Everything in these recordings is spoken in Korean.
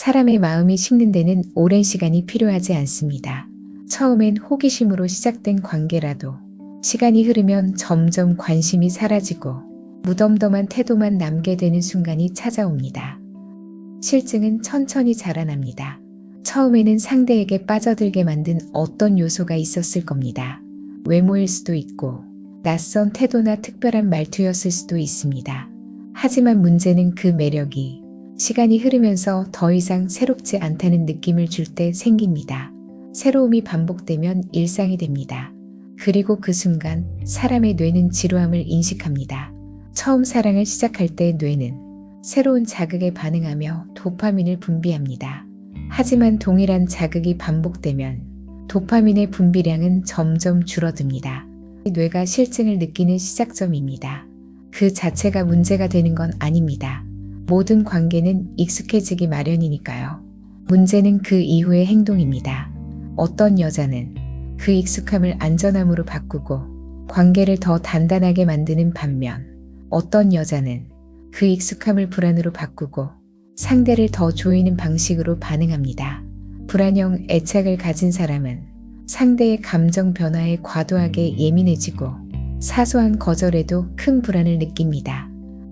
사람의 마음이 식는 데는 오랜 시간이 필요하지 않습니다. 처음엔 호기심으로 시작된 관계라도 시간이 흐르면 점점 관심이 사라지고 무덤덤한 태도만 남게 되는 순간이 찾아옵니다. 실증은 천천히 자라납니다. 처음에는 상대에게 빠져들게 만든 어떤 요소가 있었을 겁니다. 외모일 수도 있고 낯선 태도나 특별한 말투였을 수도 있습니다. 하지만 문제는 그 매력이 시간이 흐르면서 더 이상 새롭지 않다는 느낌을 줄 때 생깁니다. 새로움이 반복되면 일상이 됩니다. 그리고 그 순간 사람의 뇌는 지루함을 인식합니다. 처음 사랑을 시작할 때 뇌는 새로운 자극에 반응하며 도파민을 분비합니다. 하지만 동일한 자극이 반복되면 도파민의 분비량은 점점 줄어듭니다. 뇌가 실증을 느끼는 시작점입니다. 그 자체가 문제가 되는 건 아닙니다. 모든 관계는 익숙해지기 마련이니까요. 문제는 그 이후의 행동입니다. 어떤 여자는 그 익숙함을 안전함으로 바꾸고 관계를 더 단단하게 만드는 반면 어떤 여자는 그 익숙함을 불안으로 바꾸고 상대를 더 조이는 방식으로 반응합니다. 불안형 애착을 가진 사람은 상대의 감정 변화에 과도하게 예민해지고 사소한 거절에도 큰 불안을 느낍니다.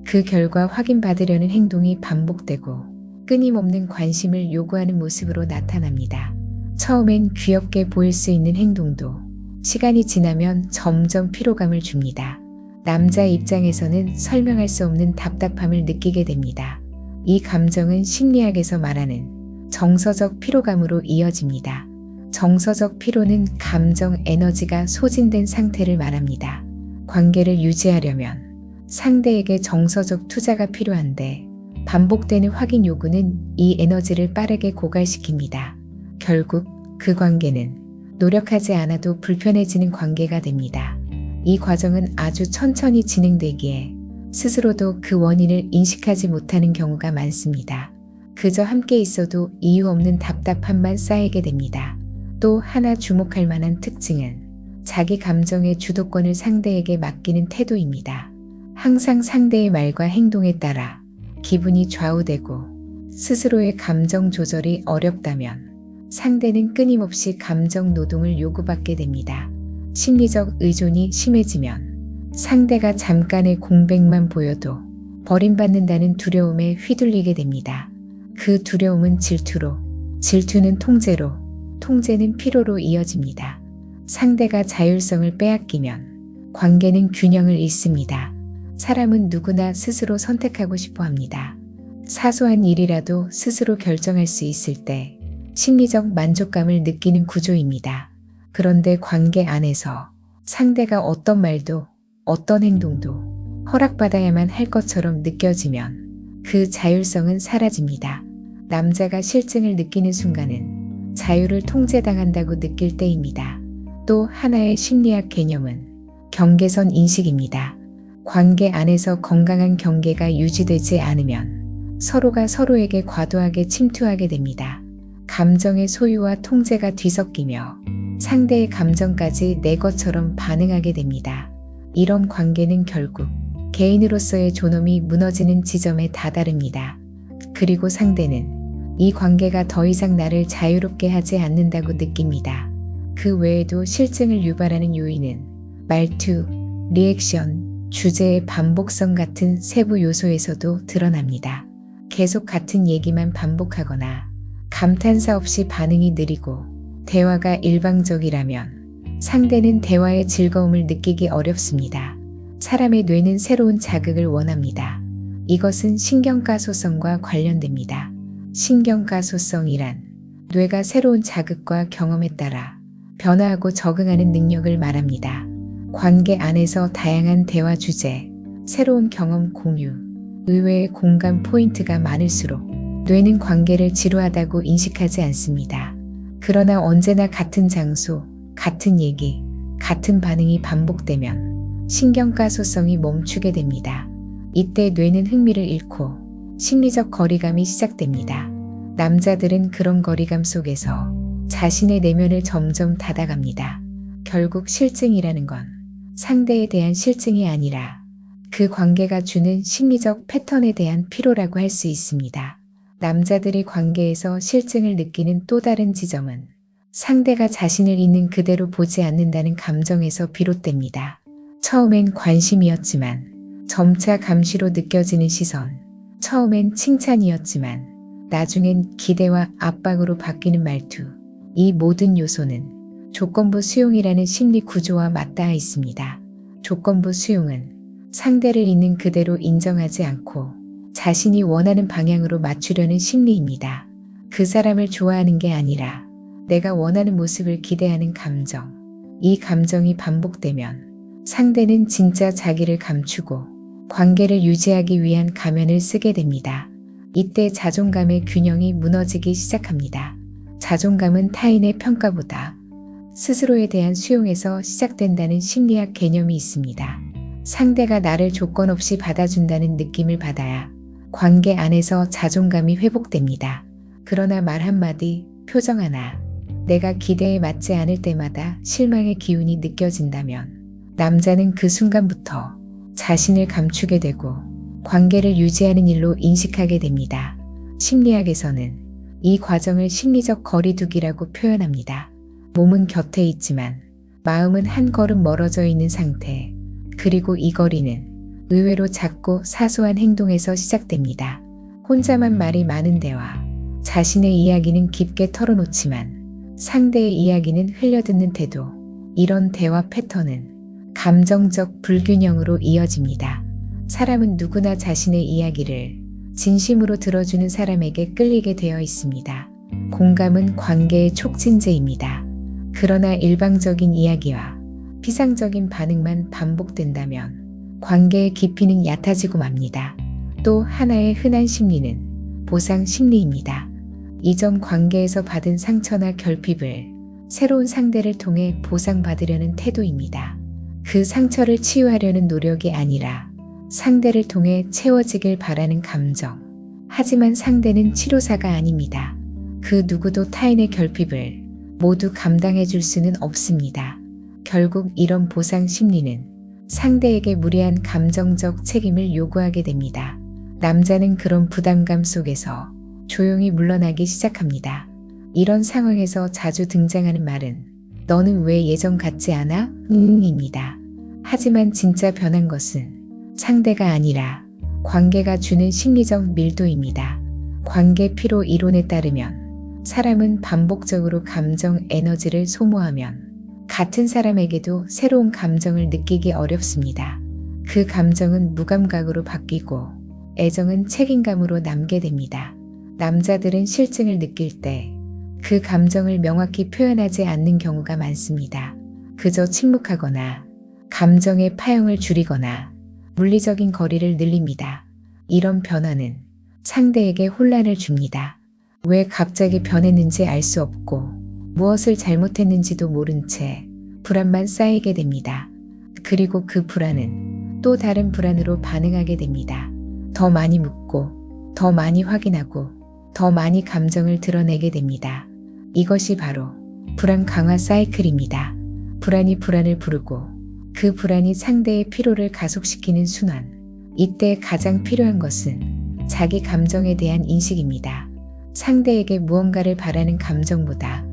그 결과 확인받으려는 행동이 반복되고 끊임없는 관심을 요구하는 모습으로 나타납니다. 처음엔 귀엽게 보일 수 있는 행동도 시간이 지나면 점점 피로감을 줍니다. 남자 입장에서는 설명할 수 없는 답답함을 느끼게 됩니다. 이 감정은 심리학에서 말하는 정서적 피로감으로 이어집니다. 정서적 피로는 감정 에너지가 소진된 상태를 말합니다. 관계를 유지하려면 상대에게 정서적 투자가 필요한데 반복되는 확인 요구는 이 에너지를 빠르게 고갈시킵니다. 결국 그 관계는 노력하지 않아도 불편해지는 관계가 됩니다. 이 과정은 아주 천천히 진행되기에 스스로도 그 원인을 인식하지 못하는 경우가 많습니다. 그저 함께 있어도 이유 없는 답답함만 쌓이게 됩니다. 또 하나 주목할 만한 특징은 자기 감정의 주도권을 상대에게 맡기는 태도입니다. 항상 상대의 말과 행동에 따라 기분이 좌우되고 스스로의 감정 조절이 어렵다면 상대는 끊임없이 감정 노동을 요구받게 됩니다. 심리적 의존이 심해지면 상대가 잠깐의 공백만 보여도 버림받는다는 두려움에 휘둘리게 됩니다. 그 두려움은 질투로, 질투는 통제로, 통제는 피로로 이어집니다. 상대가 자율성을 빼앗기면 관계는 균형을 잃습니다. 사람은 누구나 스스로 선택하고 싶어 합니다. 사소한 일이라도 스스로 결정할 수 있을 때 심리적 만족감을 느끼는 구조입니다. 그런데 관계 안에서 상대가 어떤 말도 어떤 행동도 허락받아야만 할 것처럼 느껴지면 그 자율성은 사라집니다. 남자가 실증을 느끼는 순간은 자유를 통제당한다고 느낄 때입니다. 또 하나의 심리학 개념은 경계선 인식입니다. 관계 안에서 건강한 경계가 유지되지 않으면 서로가 서로에게 과도하게 침투하게 됩니다. 감정의 소유와 통제가 뒤섞이며 상대의 감정까지 내 것처럼 반응하게 됩니다. 이런 관계는 결국 개인으로서의 존엄이 무너지는 지점에 다다릅니다. 그리고 상대는 이 관계가 더 이상 나를 자유롭게 하지 않는다고 느낍니다. 그 외에도 실증을 유발하는 요인은 말투, 리액션, 주제의 반복성 같은 세부 요소에서도 드러납니다. 계속 같은 얘기만 반복하거나 감탄사 없이 반응이 느리고 대화가 일방적이라면 상대는 대화의 즐거움을 느끼기 어렵습니다. 사람의 뇌는 새로운 자극을 원합니다. 이것은 신경가소성과 관련됩니다. 신경가소성이란 뇌가 새로운 자극과 경험에 따라 변화하고 적응하는 능력을 말합니다. 관계 안에서 다양한 대화 주제, 새로운 경험 공유, 의외의 공감 포인트가 많을수록 뇌는 관계를 지루하다고 인식하지 않습니다. 그러나 언제나 같은 장소, 같은 얘기, 같은 반응이 반복되면 신경가소성이 멈추게 됩니다. 이때 뇌는 흥미를 잃고 심리적 거리감이 시작됩니다. 남자들은 그런 거리감 속에서 자신의 내면을 점점 닫아갑니다. 결국 실증이라는 건 상대에 대한 실증이 아니라 그 관계가 주는 심리적 패턴에 대한 피로라고 할 수 있습니다. 남자들이 관계에서 실증을 느끼는 또 다른 지점은 상대가 자신을 있는 그대로 보지 않는다는 감정에서 비롯됩니다. 처음엔 관심이었지만 점차 감시로 느껴지는 시선, 처음엔 칭찬이었지만 나중엔 기대와 압박으로 바뀌는 말투. 이 모든 요소는 조건부 수용이라는 심리 구조와 맞닿아 있습니다. 조건부 수용은 상대를 있는 그대로 인정하지 않고 자신이 원하는 방향으로 맞추려는 심리입니다. 그 사람을 좋아하는 게 아니라 내가 원하는 모습을 기대하는 감정. 이 감정이 반복되면 상대는 진짜 자기를 감추고 관계를 유지하기 위한 가면을 쓰게 됩니다. 이때 자존감의 균형이 무너지기 시작합니다. 자존감은 타인의 평가보다 스스로에 대한 수용에서 시작된다는 심리학 개념이 있습니다. 상대가 나를 조건 없이 받아준다는 느낌을 받아야 관계 안에서 자존감이 회복됩니다. 그러나 말 한마디, 표정 하나, 내가 기대에 맞지 않을 때마다 실망의 기운이 느껴진다면 남자는 그 순간부터 자신을 감추게 되고 관계를 유지하는 일로 인식하게 됩니다. 심리학에서는 이 과정을 심리적 거리두기라고 표현합니다. 몸은 곁에 있지만 마음은 한 걸음 멀어져 있는 상태. 그리고 이 거리는 의외로 작고 사소한 행동에서 시작됩니다. 혼자만 말이 많은 대화. 자신의 이야기는 깊게 털어놓지만 상대의 이야기는 흘려듣는 태도. 이런 대화 패턴은 감정적 불균형으로 이어집니다. 사람은 누구나 자신의 이야기를 진심으로 들어주는 사람에게 끌리게 되어 있습니다. 공감은 관계의 촉진제입니다. 그러나 일방적인 이야기와 피상적인 반응만 반복된다면 관계의 깊이는 얕아지고 맙니다. 또 하나의 흔한 심리는 보상 심리입니다. 이전 관계에서 받은 상처나 결핍을 새로운 상대를 통해 보상받으려는 태도입니다. 그 상처를 치유하려는 노력이 아니라 상대를 통해 채워지길 바라는 감정. 하지만 상대는 치료사가 아닙니다. 그 누구도 타인의 결핍을 모두 감당해 줄 수는 없습니다. 결국 이런 보상 심리는 상대에게 무리한 감정적 책임을 요구하게 됩니다. 남자는 그런 부담감 속에서 조용히 물러나기 시작합니다. 이런 상황에서 자주 등장하는 말은 너는 왜 예전 같지 않아? 응입니다. 하지만 진짜 변한 것은 상대가 아니라 관계가 주는 심리적 밀도입니다. 관계 피로 이론에 따르면 사람은 반복적으로 감정 에너지를 소모하면 같은 사람에게도 새로운 감정을 느끼기 어렵습니다. 그 감정은 무감각으로 바뀌고 애정은 책임감으로 남게 됩니다. 남자들은 실증을 느낄 때 그 감정을 명확히 표현하지 않는 경우가 많습니다. 그저 침묵하거나 감정의 파형을 줄이거나 물리적인 거리를 늘립니다. 이런 변화는 상대에게 혼란을 줍니다. 왜 갑자기 변했는지 알 수 없고 무엇을 잘못했는지도 모른 채 불안만 쌓이게 됩니다. 그리고 그 불안은 또 다른 불안으로 반응하게 됩니다. 더 많이 묻고, 더 많이 확인하고, 더 많이 감정을 드러내게 됩니다. 이것이 바로 불안 강화 사이클입니다. 불안이 불안을 부르고 그 불안이 상대의 피로를 가속시키는 순환. 이때 가장 필요한 것은 자기 감정에 대한 인식입니다. 상대에게 무언가를 바라는 감정보다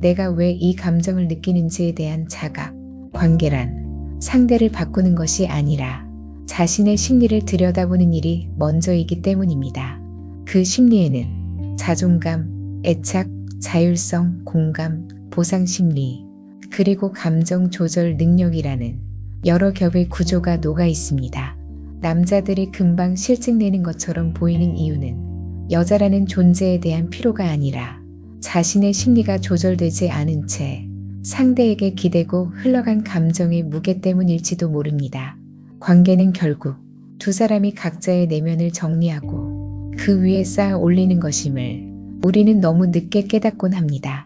내가 왜 이 감정을 느끼는지에 대한 자각, 관계란 상대를 바꾸는 것이 아니라 자신의 심리를 들여다보는 일이 먼저이기 때문입니다. 그 심리에는 자존감, 애착, 자율성, 공감, 보상 심리, 그리고 감정 조절 능력이라는 여러 겹의 구조가 녹아 있습니다. 남자들이 금방 실증내는 것처럼 보이는 이유는 여자라는 존재에 대한 피로가 아니라 자신의 심리가 조절되지 않은 채 상대에게 기대고 흘러간 감정의 무게 때문일지도 모릅니다. 관계는 결국 두 사람이 각자의 내면을 정리하고 그 위에 쌓아 올리는 것임을 우리는 너무 늦게 깨닫곤 합니다.